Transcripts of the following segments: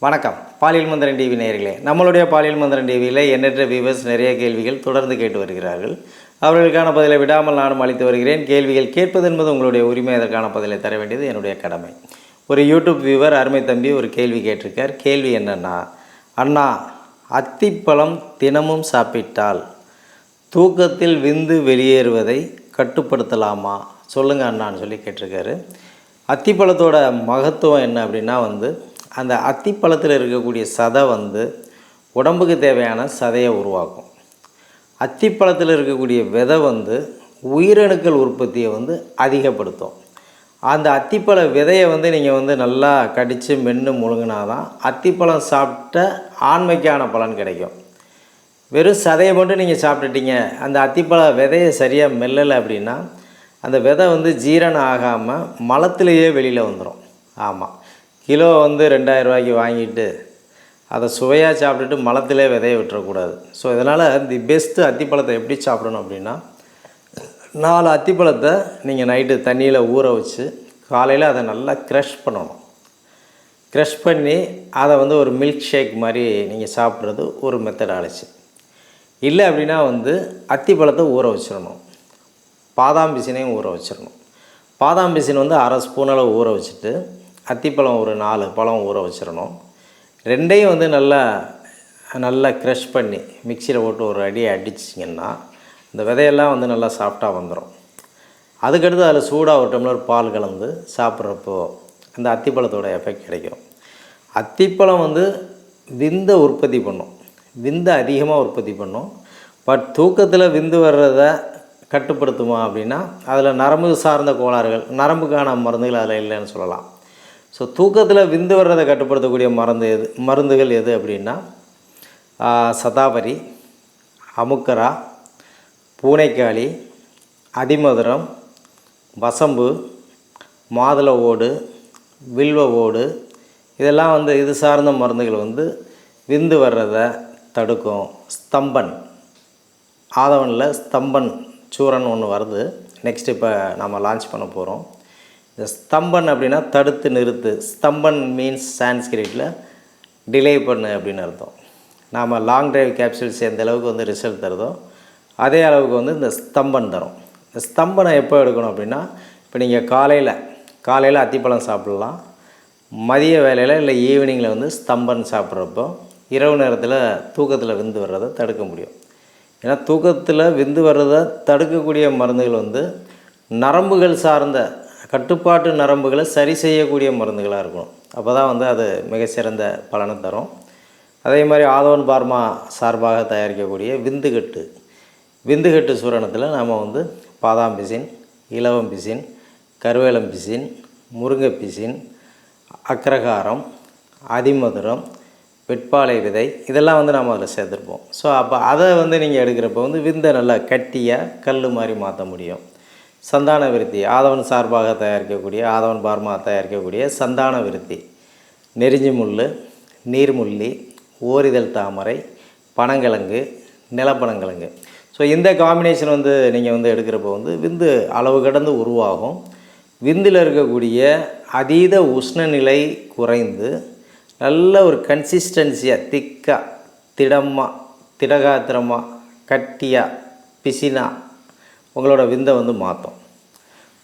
வணக்கம். பாலியல் மந்திரன் டிவி நேரிலே நம்மளுடைய பாலியல் மந்திரன் டிவியில் எண்ணற்ற வியூவர்ஸ் நிறைய கேள்விகள் தொடர்ந்து கேட்டு வருகிறார்கள். அவர்களுக்கான பதிலை விடாமல் நானும் அளித்து வருகிறேன். கேள்விகள் கேட்பது என்பது உங்களுடைய உரிமை அதற்கான பதிலை தர வேண்டியது என்னுடைய கடமை. ஒரு யூடியூப் வியூவர் அருமை தம்பி ஒரு கேள்வி கேட்டிருக்கார். கேள்வி என்னென்னா அண்ணா அத்திப்பழம் தினமும் சாப்பிட்டால் தூக்கத்தில் விந்து வெளியேறுவதை கட்டுப்படுத்தலாமா? சொல்லுங்கள் அண்ணான்னு சொல்லி கேட்டிருக்காரு. அத்திப்பழத்தோட மகத்துவம் என்ன அப்படின்னா வந்து அந்த அத்திப்பழத்தில் இருக்கக்கூடிய சதை வந்து உடம்புக்கு தேவையான சதையை உருவாக்கும். அத்திப்பழத்தில் இருக்கக்கூடிய விதை வந்து உயிரணுக்கள் உற்பத்தியை வந்து அதிகப்படுத்தும். அந்த அத்திப்பழ விதையை வந்து நீங்கள் வந்து நல்லா கடித்து மென்று முழுங்கினா தான் அத்திப்பழம் சாப்பிட்ட ஆண்மைக்கான பலன் கிடைக்கும். வெறும் சதையை மட்டும் நீங்கள் சாப்பிட்டுட்டீங்க. அந்த அத்திப்பழ விதையை சரியாக மெல்லலை அப்படின்னா அந்த விதை வந்து ஜீரணம் ஆகாமல் மலத்திலேயே வெளியில் வந்துடும் ஆமாம் கிலோ வந்து ரெண்டாயிரரூபாய்க்கு வாங்கிட்டு அதை சுவையாக சாப்பிட்டுட்டு மலத்திலே விதைய விட்டுறக்கூடாது. ஸோ இதனால் தி பெஸ்ட்டு அத்திப்பழத்தை எப்படி சாப்பிடணும் அப்படின்னா நாலு அத்திப்பழத்தை நீங்கள் நைட்டு தண்ணியில் ஊற வச்சு காலையில் அதை நல்லா க்ரஷ் பண்ணணும். க்ரஷ் பண்ணி அதை வந்து ஒரு மில்க் ஷேக் மாதிரி நீங்கள் சாப்பிட்றது ஒரு மெத்தட் ஆலிச்சு இல்லை அப்படின்னா வந்து அத்திப்பழத்தை ஊற வச்சிடணும். பாதாம் பிசினையும் ஊற வச்சிடணும். பாதாம் பிசின் வந்து அரை ஸ்பூன் அளவு ஊற வச்சுட்டு அத்திப்பழம் ஒரு நாலு பழம் ஊற வச்சிடணும். ரெண்டையும் வந்து நல்லா நல்லா க்ரஷ் பண்ணி மிக்சியில் போட்டு ஒரு அடியை அடிச்சிங்கன்னா இந்த விதையெல்லாம் வந்து நல்லா சாஃப்டாக வந்துடும் அதுக்கடுத்து அதில் சூடாக ஒரு டம்ளர் பால் கலந்து சாப்பிட்றப்போ அந்த அத்திப்பழத்தோட எஃபெக்ட் கிடைக்கும். அத்திப்பழம் வந்து விந்தை உற்பத்தி பண்ணும். விந்தை அதிகமாக உற்பத்தி பண்ணும். பட் தூக்கத்தில் விந்து வர்றத கட்டுப்படுத்துமா அப்படின்னா அதில் நரம்பு சார்ந்த கோளாறுகள் நரம்புக்கான மருந்துகள் அதில் இல்லைன்னு சொல்லலாம். ஸோ தூக்கத்தில் விந்து வர்றதை கட்டுப்படுத்தக்கூடிய மருந்து எது மருந்துகள் எது அப்படின்னா சதாபரி அமுக்கரா பூனைக்காளி அதிமதுரம் வசம்பு மாதுளை ஓடு வில்வ ஓடு இதெல்லாம் வந்து இது சார்ந்த மருந்துகள் வந்து விந்து வர்றதை தடுக்கும். ஸ்தம்பன். ஆதவனில் ஸ்தம்பன் சூரன் ஒன்று வருது. நெக்ஸ்ட் இப்போ நம்ம லான்ச் பண்ண போகிறோம் இந்த ஸ்தம்பன் அப்படின்னா தடுத்து நிறுத்து. ஸ்தம்பன் மீன்ஸ் சான்ஸ்கிரிட்டில் டிலே பண்ணு அப்படின்னு அர்த்தம். நாம் லாங் டிரைவ் கேப்சூல்ஸ் எந்த அளவுக்கு வந்து ரிசல்ட் தருதோ அதே அளவுக்கு வந்து இந்த ஸ்தம்பன் தரும். இந்த ஸ்தம்பனை எப்போ எடுக்கணும் அப்படின்னா இப்போ நீங்கள் காலையில் காலையில் அத்திப்பழம் சாப்பிட்லாம். மதிய வேலையில் இல்லை ஈவினிங்கில் வந்து ஸ்தம்பன் சாப்பிட்றப்போ இரவு நேரத்தில் தூக்கத்தில் விந்து வர்றதை தடுக்க முடியும். ஏன்னா தூக்கத்தில் விந்து வர்றதை தடுக்கக்கூடிய மருந்துகள் வந்து நரம்புகள் சார்ந்த கட்டுப்பாட்டு நரம்புகளை சரி செய்யக்கூடிய மருந்துகளாக இருக்கணும். அப்போ தான் வந்து அது மிகச்சிறந்த பலனை தரும். அதே மாதிரி ஆதவன் பார்மா சார்பாக தயாரிக்கக்கூடிய விந்துகட்டு. விந்துகட்டு சூரணத்தில் நாம் வந்து பாதாம் பிசின் இலவம் பிசின் கருவேலம் பிசின் முருங்கை பிசின் அக்ரகாரம் அதிமதுரம் வெட்பாலை விதை இதெல்லாம் வந்து நாம் அதில் சேர்த்துருப்போம். ஸோ அப்போ அதை வந்து நீங்கள் எடுக்கிறப்போ வந்து விந்தை நல்லா கட்டியாக கல் மாதிரி மாற்ற முடியும். சந்தான விருத்தி ஆதவன் சார்பாக தயாரிக்கக்கூடிய ஆதவன் பார்மா தயாரிக்கக்கூடிய சந்தான விருத்தி. நெறிஞ்சி முள் நீர்முள்ளி ஓரிதழ் தாமரை பனங்கிழங்கு நிலப்பனங்கிழங்கு. ஸோ இந்த காம்பினேஷன் வந்து நீங்கள் வந்து எடுக்கிறப்போ வந்து விந்து அளவு கடந்து உருவாகும். விந்தில் இருக்கக்கூடிய அதீத உஷ்ணநிலை குறைந்து நல்ல ஒரு கன்சிஸ்டன்சியாக திக்காக திடமாக திடகாத்திரமாக கட்டியாக பிசினா உங்களோட விந்தை வந்து மாற்றும்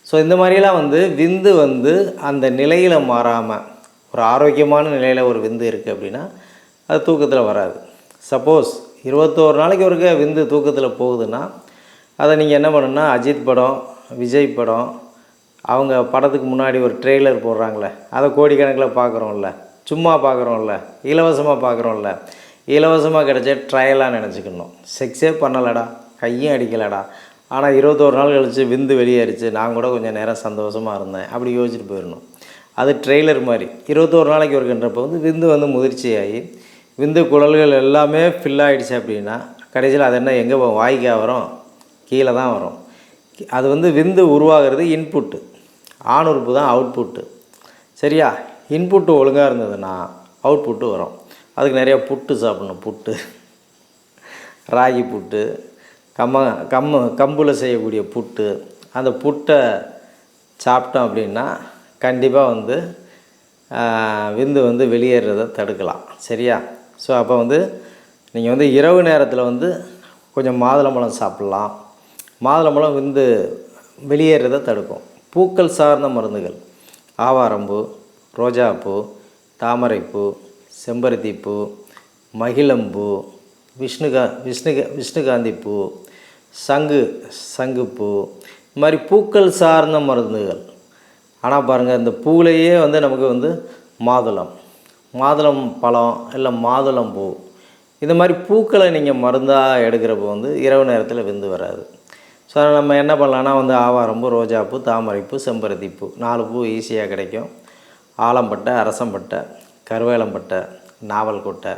ஸோ இந்த மாதிரிலாம் வந்து விந்து வந்து அந்த நிலையில் மாறாமல் ஒரு ஆரோக்கியமான நிலையில் ஒரு விந்து இருக்குது அப்படின்னா அது தூக்கத்தில் வராது. சப்போஸ் இருபத்தோரு நாளைக்கு ஒருக்க விந்து தூக்கத்தில் போகுதுன்னா அதை நீங்கள் என்ன பண்ணுன்னா அஜித் படம் விஜய் படம் அவங்க படத்துக்கு முன்னாடி ஒரு ட்ரெய்லர் போடுறாங்களே அதை கோடிக்கணக்கில் பார்க்குறோம்ல சும்மா பார்க்குறோம்ல இலவசமாக பார்க்குறோம்ல இலவசமாக கிடச்ச ட்ரையலாக நினச்சிக்கணும். செக்ஸே பண்ணலடா கையும் அடிக்கலடா. ஆனால் இருபத்தோரு நாள் கழித்து விந்து வெளியேறிச்சு. நான் கூட கொஞ்சம் நேரம் சந்தோஷமாக இருந்தேன். அப்படி யோசிச்சுட்டு போயிடணும் அது ட்ரெய்லர் மாதிரி. இருபத்தோரு நாளைக்கு ஒருக்கின்றப்போ வந்து விந்து வந்து முதிர்ச்சியாகி விந்து குழல்கள் எல்லாமே ஃபில் ஆகிடுச்சு அப்படின்னா கடைசியில் அது என்ன எங்கே போகும் வரும்? கீழே தான் வரும். அது வந்து விந்து உருவாகிறது இன்புட்டு ஆண் உறுப்பு தான் அவுட்புட்டு சரியா? இன்புட்டு ஒழுங்காக இருந்ததுன்னா அவுட்புட்டு வரும். அதுக்கு நிறையா புட்டு சாப்பிடணும். புட்டு. ராகி புட்டு. கம்ம கம்மு கம்பில் செய்யக்கூடிய புட்டு. அந்த புட்டை சாப்பிட்டோம் அப்படின்னா கண்டிப்பாக வந்து விந்து வந்து வெளியேறதை தடுக்கலாம். சரியா? ஸோ அப்போ வந்து நீங்கள் வந்து இரவு நேரத்தில் வந்து கொஞ்சம் மாதுளம்பழம் சாப்பிட்லாம். மாதுளம்பழம் விந்து வெளியேறதை தடுக்கும். பூக்கள் சார்ந்த மருந்துகள். ஆவாரம்பூ ரோஜாப்பூ தாமரைப்பூ செம்பருத்திப்பூ மகிழம்பூ விஷ்ணுகா விஷ்ணுக விஷ்ணுகாந்தி பூ சங்கு சங்குப்பூ இது மாதிரி பூக்கள் சார்ந்த மருந்துகள். ஆனால் பாருங்கள் இந்த பூவிலேயே வந்து நமக்கு வந்து மாதுளம். மாதுளம் பழம் இல்லை மாதுளம் பூ. இந்த மாதிரி பூக்களை நீங்கள் மருந்தாக எடுக்கிறப்போ வந்து இரவு நேரத்தில் விந்து வராது. ஸோ நம்ம என்ன பண்ணலான்னா வந்து ஆவாரம்பூ ரோஜாப்பூ தாமரைப்பூ செம்பருத்தி பூ நாலு பூ ஈஸியாக கிடைக்கும். ஆலம்பட்டை அரசம்பட்டை கருவேலம்பட்டை நாவல் கொட்டை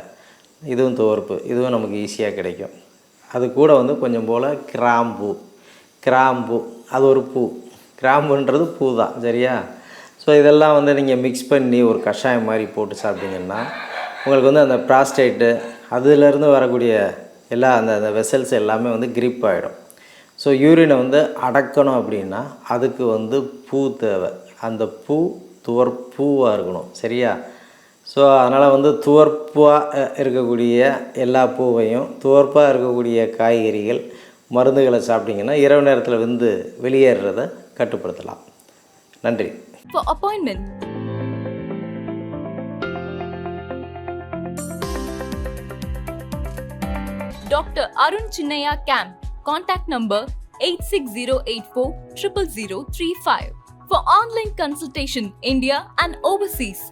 இதுவும் துவர்ப்பு இதுவும் நமக்கு ஈஸியாக கிடைக்கும். அது கூட வந்து கொஞ்சம் போல் கிராம்பூ. கிராம்பு அது ஒரு பூ. கிராம்புன்றது பூ தான் சரியா? ஸோ இதெல்லாம் வந்து நீங்கள் மிக்ஸ் பண்ணி ஒரு கஷாயம் மாதிரி போட்டு சாப்பிட்டீங்கன்னா உங்களுக்கு வந்து அந்த ப்ராஸ்டேட்டு அதுலேருந்து வரக்கூடிய எல்லா அந்த அந்த வெசல்ஸ் எல்லாமே வந்து கிரிப் ஆகிடும் ஸோ யூரினை வந்து அடக்கணும் அப்படின்னா அதுக்கு வந்து பூ தேவை. அந்த பூ துவர் பூவாக இருக்கணும் சரியா? ஸோ அதனால் வந்து துவர்ப்பாக இருக்கக்கூடிய எல்லா பூவையும் துவர்ப்பாக இருக்கக்கூடிய காய்கறிகள் மருந்துகளை சாப்பிட்டிங்கன்னா இரவு நேரத்தில் வந்து வெளியேறதை கட்டுப்படுத்தலாம் நன்றி For appointment, Dr. Arun Chinnaya Camp. Contact number 86084 00035. For online consultation, India and overseas,